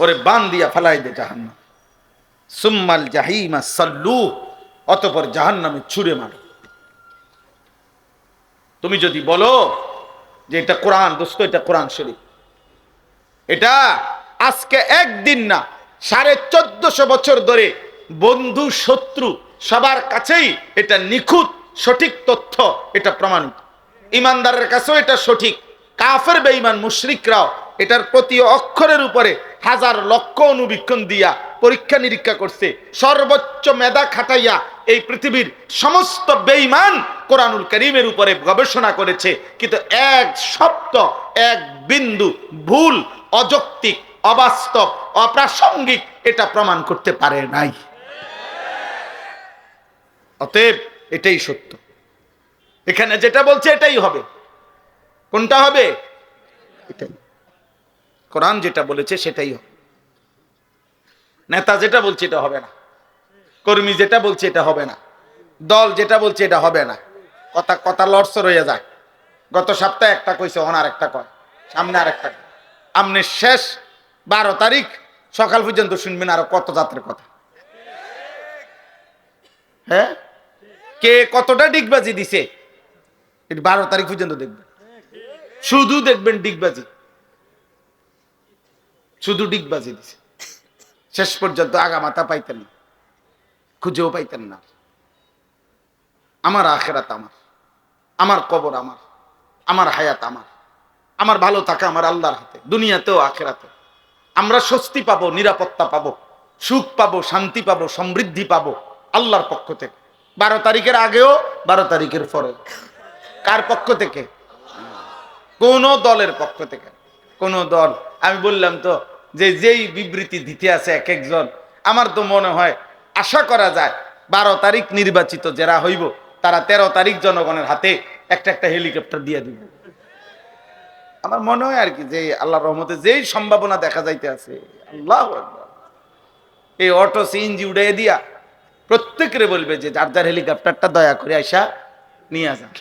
ওরে বান দিয়া ফেলাই দে জাহান্নাম। সুম্মাল জাহিমা সাল্লু, অতপর জাহান্নামে ছুঁড়ে মারো। তুমি যদি বলো যে এটা কোরআন, দোস্ত, এটা কোরআন শরীফ। এটা আজকে একদিন না, সাড়ে চোদ্দশো বছর ধরে বন্ধু, শত্রু, সবার কাছেই এটা নিখুঁত, সঠিক তথ্য, এটা প্রমাণিত। ইমানদারের কাছেও এটা সঠিক। কাফের, বেঈমান, মুশরিকরাও এটার প্রতি অক্ষরের উপরে হাজার লক্ষ অনুবীক্ষণ দিয়া পরীক্ষা নিরীক্ষা করছে। সর্বোচ্চ মেধা খাটাইয়া এই পৃথিবীর সমস্ত বেঈমান কোরআনুল করিমের উপরে গবেষণা করেছে। কিন্তু এক শব্দ, এক বিন্দু ভুল, অযৌক্তিক, অবাস্তব, অপ্রাসঙ্গিক এটা প্রমাণ করতে পারে নাই। অতএব এটাই সত্য। এখানে যেটা বলছে এটাই হবে। কোনটা হবে? এটাই। কোরআন যেটা বলেছে সেটাই হবে। নেতা যেটা বলছে এটা হবে না। কর্মী যেটা বলছে এটা হবে না। দল যেটা বলছে এটা হবে না। কথা কথা লড়স রয়ে যায়। গত সপ্তাহে একটা কইছে ওনার একটা কয়। সামনে আর একটা কয়। আমনে শেষ বারো তারিখ, সকাল পর্যন্ত শুনবেন আরও কত যাত্রের কথা। হ্যাঁ? কে কতটা ডিগবাজি দিছে বারো তারিখ পর্যন্ত দেখবেন। শুধু দেখবেন ডিগবাজি। শুধু ডিগবাজি দিছে। শেষ পর্যন্ত আগা মাথা পাইতেন না, খুঁজেও পাইতেন না। আমার আখেরাত আমার আমার কবর আমার আমার হায়াত আমার আমার ভালো থাকা আমার আল্লাহর হাতে, দুনিয়াতেও আখেরাতে। আমরা স্বস্তি পাবো, নিরাপত্তা পাবো, সুখ পাবো, শান্তি পাবো, সমৃদ্ধি পাবো আল্লাহর পক্ষ থেকে। বারো তারিখের আগেও, বারো তারিখের পরে কার পক্ষ থেকে? কোন দলের পক্ষ থেকে। কোন দল। আমি বললাম তো যে যেই বিবৃতি দিতে আছে এক একজন, আমার তো মনে হয় আশা করা যায় বারো তারিখ নির্বাচিত যারা হইব, তারা তেরো তারিখ জনগণের হাতে একটা একটা হেলিকপ্টার দিয়ে দিবে। আমার মনে হয় আর কি যে আল্লাহ রহমতে যেই সম্ভাবনা দেখা যাইতে আছে, আল্লাহ এই অটো সিএনজি উড়াই দিয়া প্রত্যেকের বলবে যে যার যার হেলিকপ্টারটা দয়া করে আইসা নিয়ে যান।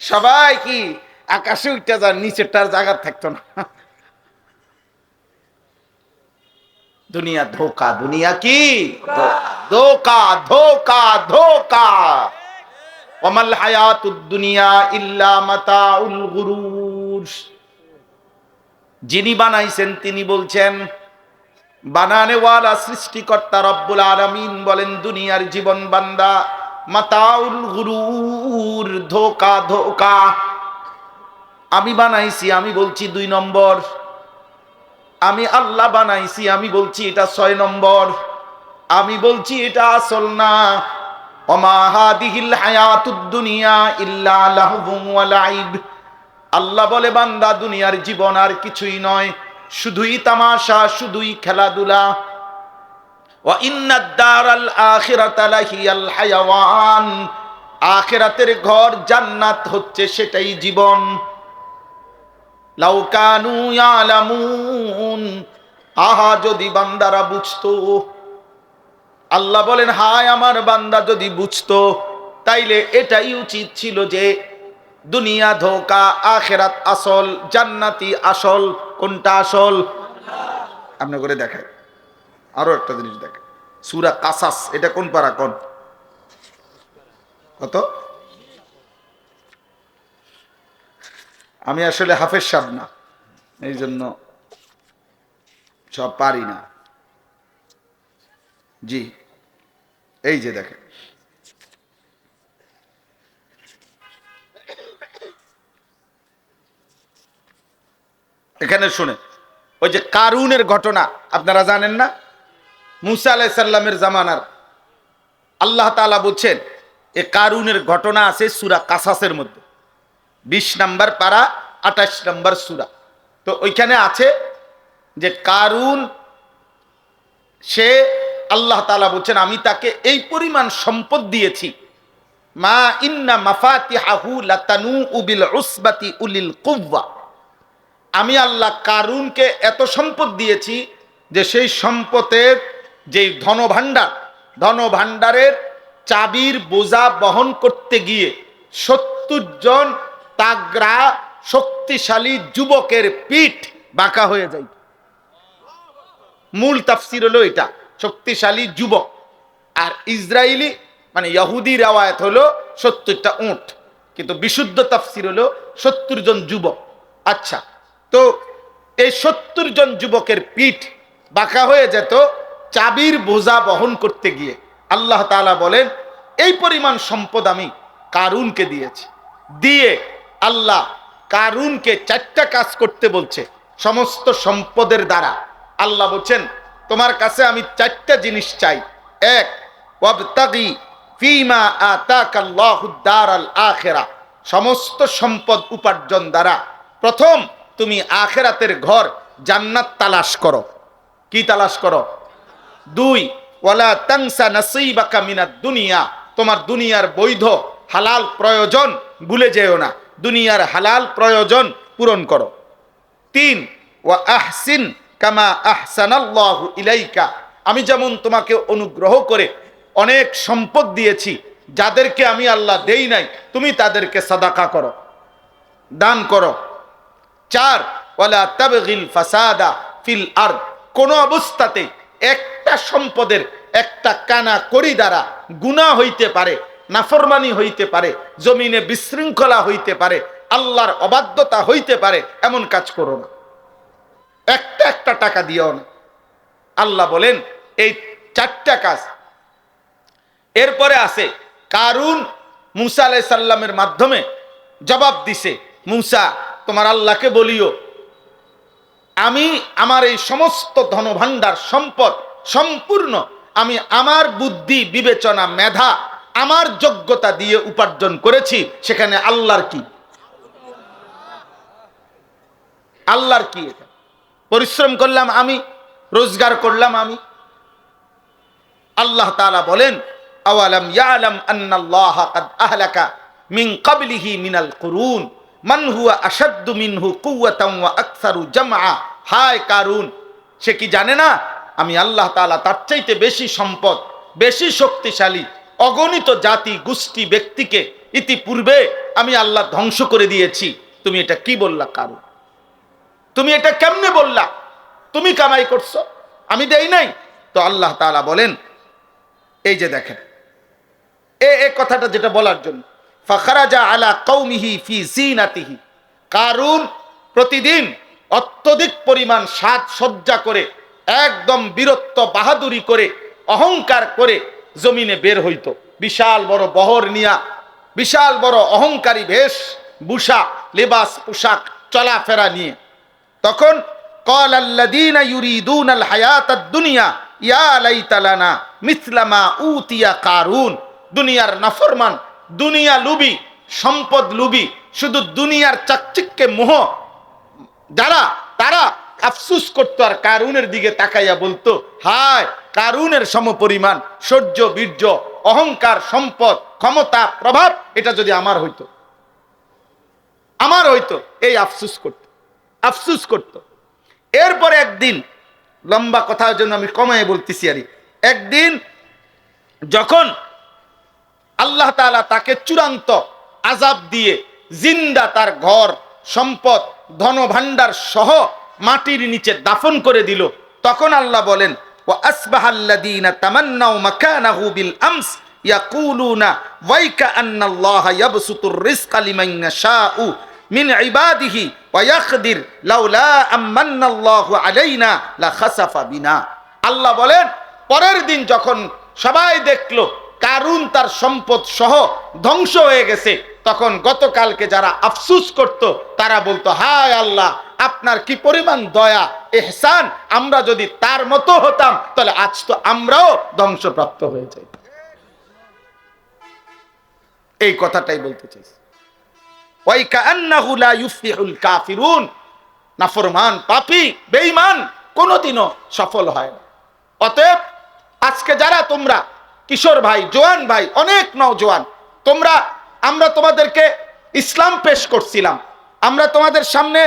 সবাই কি আকাশে উঠতে যান নিচেরটার জায়গা থাকতো না। দুনিয়া ধোকা, দুনিয়া কি? ধোকা ধোকা ধোকা। ওমাল হায়াতুদ দুনিয়া ইল্লা মাতাউল গুরুর। যিনি বানাইছেন, তিনি বলছেন বানানেওয়ালা সৃষ্টিকর্তা রব্বুল আলামিন বলেন, দুনিয়ার জীবন বান্দা মাতাউল গুরুর, ধোকা ধোকা। আমি বানাইছি, আমি বলছি দুই নম্বর। আমি আল্লাহ বানাইছি, আমি বলছি এটা ছয় নম্বর। আমি বলছি এটা আসল না। আল্লাহ বলে, বান্দা, দুনিয়ার জীবন আর কিছুই নয়। শুধুই তামাশা, শুধুই খেলাধুলা। আখিরাতের ঘর জান্নাত হচ্ছে সেটাই জীবন। আহা, যদি বান্দারা বুঝতো। আল্লাহ বলেন, হায় আমার বান্দা, যদি বুঝতো, তাইলে এটাই উচিত ছিল যে দুনিয়া ধোকা, আখেরাত আসল, জান্নাতি আসল, কোনটা আসল? আপনি করে দেখায় আরও একটা জিনিস দেখে সুরা কাসাস, এটা কোন পারা কোন? কত? আমি আসলে হাফেজ সাহ না, এই জন্য সব পারি না। জি, এই যে দেখেন। এখানে শুনে ওই যে কারুনের ঘটনা, আপনারা জানেন না? মুসা আলাইসাল্লামের জামানার। আল্লাহ তাআলা বলছেন, এ কারুনের ঘটনা আছে সুরা কাসাসের মধ্যে। বিশ নাম্বার পারা, আঠাশ নাম্বার সুরা। তো ওইখানে আছে যে কারুন, সে আল্লাহ তালা বলছেন, আমি তাকে এই পরিমাণ সম্পদ দিয়েছি। মা ইন্না মাফাতিহাহু লাতানু উবিল উসবাতি উলিল কুওয়া। আমি আল্লাহ কারুনকে এত সম্পদ দিয়েছি যে সেই সম্পদের যেই ধনভাণ্ডার, ধনভাণ্ডারের চাবির বোঝা বহন করতে গিয়ে সত্তর জন তাগরা শক্তিশালী যুবকের পিঠ বাঁকা হয়ে যায়। মূল তাফসির হলো এটা, শক্তিশালী যুবক। আর ইসরায়েলি মানে ইহুদি রেওয়ায়ত হলো সত্তরটা উঁট। কিন্তু বিশুদ্ধ তাফসির হলো সত্তর জন যুবক। আচ্ছা তো এই সত্তর জন যুবকের পিঠ বাঁকা হয়ে যেত চাবির বোঝা বহন করতে গিয়ে। আল্লাহ তাআলা বলেন, এই পরিমাণ সম্পদ আমি কারুনকে দিয়েছি। দিয়ে আল্লাহ কারুনকে চারটা কাজ করতে বলছে, সমস্ত সম্পদের দ্বারা। আল্লাহ বলছেন, তোমার কাছে আমি চারটা জিনিস চাই। এক, ওয়াবতাগি ফিমা আতাকাল্লাহুদ দারাল আখিরা, সমস্ত সম্পদ উপার্জন দ্বারা। প্রথম, তুমি আখেরাতের ঘর জান্নাত তালাশ করো। কি তালাশ করো? দুই, ওয়ালা তাংসা নাসিবাকা মিনাদ দুনিয়া, তোমার দুনিয়ার বৈধ, হালাল প্রয়োজন ভুলে যেও না। দুনিয়ার হালাল প্রয়োজন পূরণ করো। তিন, ওয়া আহসিন কামা আহসানাল্লাহু ইলাইকা। আমি যেমন তোমাকে অনুগ্রহ করে অনেক সম্পদ দিয়েছি, যাদেরকে আমি আল্লাহ দেই নাই, তুমি তাদেরকে সাদাকা করো, দান করো। চার, ওয়ালা তাবগিল ফাসাদা ফিল আর কোন অবস্থাতে একটা সম্পদের একটা কানা করি দ্বারা গুনাহ হইতে পারে নাফরমানি হইতে পারে, জমিনে বিশৃঙ্খলা হইতে পারে, আল্লাহর অবাধ্যতা হইতে পারে, এমন কাজ করো না। একটা একটা টাকা দিও না। আল্লাহ বলেন, এই চারটা কাজ। এরপরে আছে, কারুন মুসা আলাই সাল্লামের মাধ্যমে জবাব দিছে, মুসা, তোমার আল্লাহকে বলিও, আমি আমার এই সমস্ত ধনভাণ্ডার সম্পদ সম্পূর্ণ, আমি আমার বুদ্ধি, বিবেচনা, মেধা আমার যোগ্যতা দিয়ে উপার্জন করেছি, সেখানে আল্লাহর কি? আল্লাহর কি এটা? পরিশ্রম করলাম আমি, রোজগার করলাম আমি। আল্লাহ তাআলা বলেন মিন মিনাল মিনহু হায় কারুন, সে কি জানে না? আমি আল্লাহ তাআলা তার চাইতে বেশি সম্পদ, বেশি শক্তিশালী অগণিত জাতি, গোষ্ঠী, ব্যক্তিকে ইতিপূর্বে আমি আল্লাহ ধ্বংস করে দিয়েছি। তুমি এটা কি বললা কারুন তুমি এটা কেমনে বললা? তুমি কামাই করছ? আমি দেই নাই। তো আল্লাহ তাআলা বলেন, এই যে দেখেন, এ এ কথাটা যেটা বলার জন্য, ফাখারাজা আলা কৌমিহি ফি জিনাতিহি। কারুন প্রতিদিন অত্যধিক পরিমাণ সাজ সজ্জা করে, একদম বীরত্ব বাহাদুরি করে, অহংকার করে জমিনে বের হইতো। বিশাল বড় বহর নিয়া, বিশাল বড় অহংকারী বেশ, বুসা, লেবাস, পোশাক, চলাফেরা নিয়ে। তখন কল আল্লাদিনা দুনিয়া মিসলামা উতিয়া কারুন। দুনিয়ার নাফরমান, দুনিয়া লুবি, সম্পদ লুবি, শুধু দুনিয়ার মোহ। যারা, তারা আফসুস করতো আর দিকে তাকাইয়া বলতো, হায় কারুনের সমপরিমাণ সহ্য বীর্য, অহংকার, সম্পদ, ক্ষমতা, প্রভাব, এটা যদি আমার হইতো। আমার হইতো, এই আফসুস করত আফসুস করত। এরপরে একদিন, লম্বা কথার জন্য আমি কমায় বলতেছি আরে একদিন যখন আল্লাহ তাআলা তাকে চূড়ান্ত আজাব দিয়ে জিন্দা তার ঘর, সম্পদ ধন ভাণ্ডার সহ মাটির নিচে দাফন করে দিল, তখন আল্লাহ বলেন আসবাহাল্লাযীনা তামান্নাউ মাকানাহু বিল আমস ইয়াকুলুনা ওয়াইকা আন্নাল্লাহা ইয়াবসুতুর রিজকা লিমান ইয়াশাউ মিন ইবাদিহি ওয়া ইয়াকদির লাউলা আম্মান্নাল্লাহু আলাইনা লা খাসাফা বিনা। আল্লাহ বলেন, পরের দিন যখন সবাই দেখল কারুন তার সম্পদ সহ ধ্বংস হয়ে গেছে তখন গতকালকে যারা আফসুস করত, তারা বলতো, হায় আল্লাহ, আপনার কি পরিমাণ দয়া, এহসান? আমরা যদি তার মতো হতাম, তাহলে আজ তো আমরাও ধ্বংসপ্রাপ্ত হয়ে যাই। এই কথাটাই বলতে চাইছি। ওয়াই কান্নাহু লা ইউফলিহুল কাফিরুন। নাফরমান, পাপী, বেঈমান, কোনোদিনও সফল হয় না। অতএব, আজকে যারা তোমরা, কিশোর ভাই, জোয়ান ভাই, অনেক নওজোয়ান, তোমরা আমরা তোমাদেরকে ইসলাম পেশ করছিলাম। আমরা তোমাদের সামনে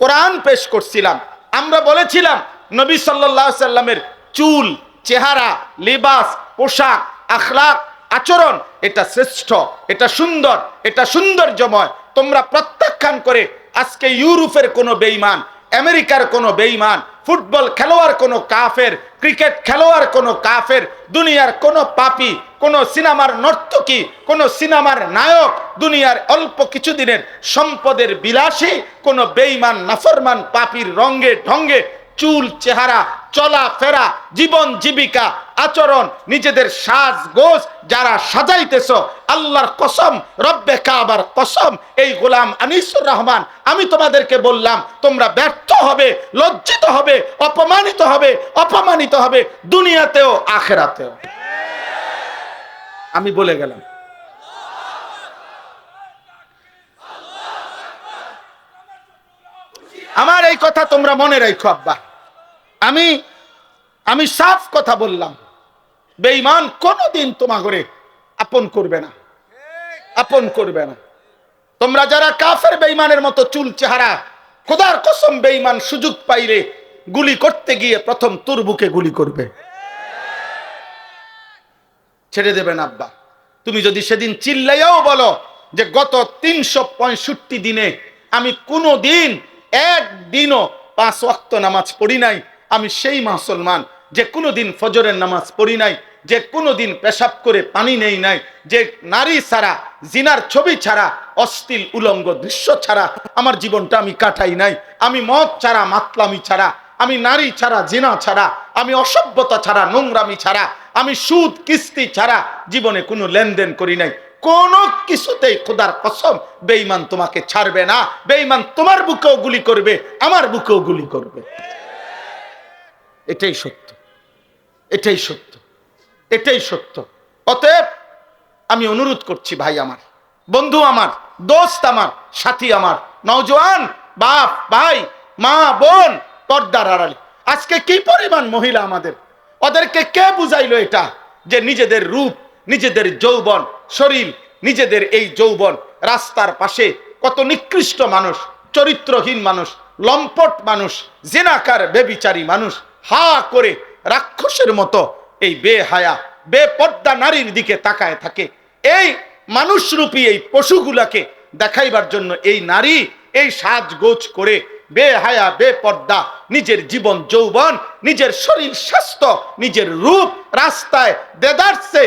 কোরআন পেশ করছিলাম। আমরা বলেছিলাম, নবী আলাইহি সাল্লামের চুল, চেহারা, লিবাস, পোশাক, আখলাক, আচরণ, এটা শ্রেষ্ঠ, এটা সুন্দর, এটা সৌন্দর্যময়। তোমরা প্রত্যাখ্যান করে আজকে ইউরোপের কোনো বেইমান আমেরিকার কোনো বেইমান ফুটবল খেলোয়াড় কোনো কাফের ক্রিকেট খেলোয়াড়, কোনো কাফের, দুনিয়ার কোনো পাপি, কোনো সিনেমার নর্তকী, কোনো সিনেমার নায়ক, দুনিয়ার অল্প কিছুদিনের সম্পদের বিলাসী, কোনো বেইমান নাফরমান, পাপির রঙ্গে ঢঙ্গে চুল, চেহারা চলা ফেরা জীবন জীবিকা আচরণ, নিজেদের সাজ গোজ যারা সাজাইতেছ, আল্লাহর কসম, রব্বে কাবার কসম, এই গোলাম আনিসুর রহমান, আমি তোমাদেরকে বললাম, তোমরা ব্যর্থ হবে, লজ্জিত হবে, অপমানিত হবে অপমানিত হবে, দুনিয়াতেও, আখেরাতেও। আমি বলে গেলাম। আমার এই কথা তোমরা মনে রাখো, আব্বা। আমি আমি সাফ কথা বললাম। বেঈমান কোনোদিন তোমা করে আপন করবে না। আপন করবে না। তোমরা যারা কাফের বেঈমানের মতো চুল চেহারা, খোদার কসম বেঈমান সুযোগ পাইলে গুলি করতে গিয়ে প্রথম তোর বুকে গুলি করবে। ছেড়ে দেবেন আব্বা। তুমি যদি সেদিন চিল্লাইয়াও বলো যে গত তিনশো পঁয়ষট্টি দিনে আমি কোনো দিন একদিনও পাঁচ ওয়াক্ত নামাজ পড়ি নাই, আমি সেই মুসলমান। যে কোনো দিন ফজরের নামাজ পড়ি নাই, যে কোনো দিন পেশাব করে পানি নেই নাই, যে নারী ছাড়া, জিনার ছবি ছাড়া, অশ্লীল উলঙ্গ দৃশ্য ছাড়া আমার জীবনটা আমি কাটাই নাই। আমি মদ ছাড়া, মাতলামি ছাড়া, আমি নারী ছাড়া, জিনা ছাড়া, আমি অসভ্যতা ছাড়া, নোংরামি ছাড়া, আমি সুদ, কিস্তি ছাড়া জীবনে কোনো লেনদেন করি নাই। কোন কিছুতেই খোদার কসম বেঈমান তোমাকে ছাড়বে না। বেঈমান তোমার বুকেও গুলি করবে, আমার বুকেও গুলি করবে। এটাই সত্য। এটাই সত্য এটাই সত্য। অতএব আমি অনুরোধ করছি ভাই আমার, বন্ধু আমার, দোস্ত আমার, সাথী আমার, নওজোয়ান, বাপ, ভাই, মা, বোন, পর্দার আড়ালে, আজকে কি পরিমাণ মহিলা আমাদের? ওদেরকে কে বুঝাইলো এটা? যে নিজেদের রূপ, নিজেদের যৌবন, শরীর, নিজেদের এই যৌবন, রাস্তার পাশে কত নিকৃষ্ট মানুষ, চরিত্রহীন মানুষ, লম্পট মানুষ, জেনাকার, বেবিচারী মানুষ, হা করে রাক্ষসের মতো এই বেহায়া, বেপর্দা নারীর দিকে তাকায় থাকে। এই মানুষরূপী এই পশুগুলাকে দেখাইবার জন্য এই নারী এই সাজগোজ করে বেহায়া, বেপর্দা, নিজের জীবন, যৌবন, নিজের শরীর স্বাস্থ্য, নিজের রূপ রাস্তায় দেদারসে